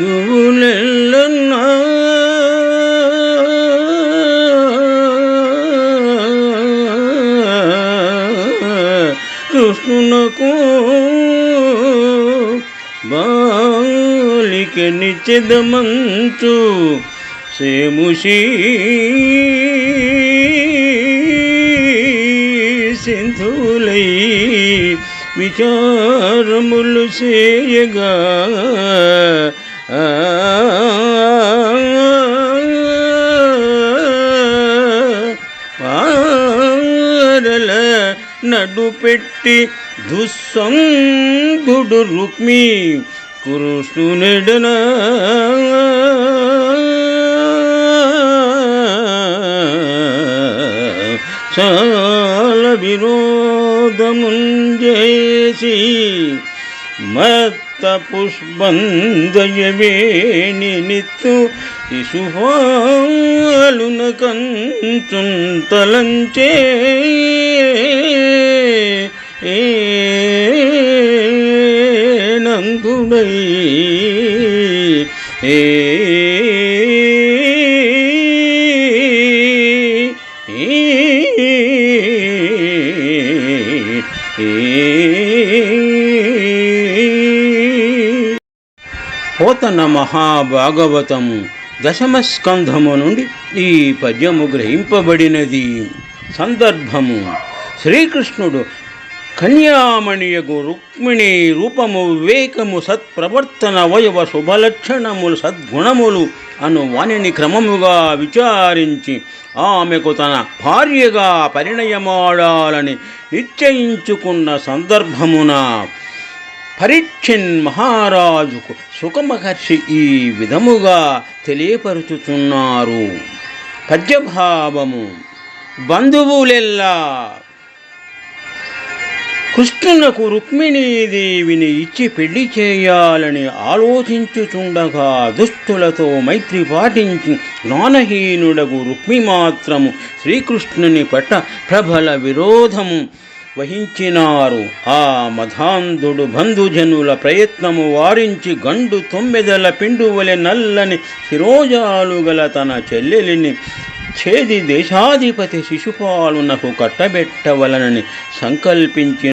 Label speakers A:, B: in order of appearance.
A: బంధువులెల్లన్నా కృష్ణునకు బాలిక నిత్యదమంచు సేముషీ సింధులై విచారములు చేయగా పారల నడుపెట్టి దుస్సంగుడు రుక్మి కృష్ణునిడన చాలా పాదముంజేసి మత్త పుష్పందయవేణి నిత్తు శిశుహాలున కంచుంతలంచే. ఏ నందుడై ఏ పోతన మహాభాగవతము దశమస్కంధము నుండి ఈ పద్యము గ్రహింపబడినది. సందర్భము. శ్రీకృష్ణుడు కన్యామణియగు రుక్మిణి రూపము వివేకము సత్ప్రవర్తన వయవ శుభలక్షణములు సద్గుణములు అను వాణిని క్రమముగా విచారించి ఆమెకు తన భార్యగా పరిణయమాడాలని నిశ్చయించుకున్న సందర్భమున పరీక్షిన్ మహారాజుకు సుఖమహర్షి ఈ విధముగా తెలియపరుచుతున్నారు పద్యభావము బంధువులెల్లా కృష్ణునకు రుక్మిణీదేవిని ఇచ్చి పెళ్ళి చేయాలని ఆలోచించుచుండగా దుస్తులతో మైత్రి పాటించి జ్ఞానహీనుడగు రుక్మి మాత్రము శ్రీకృష్ణుని పట్ల ప్రబల విరోధము వహించినారు. ఆ మధాంధుడు బంధుజనుల ప్రయత్నము వారించి గండు తొమ్మిదల పిండువలె నల్లని శిరోజాలు గల తన చెల్లెలిని ఛేది దేశాధిపతి శిశుపాలునకు కట్టబెట్టవలనని సంకల్పించి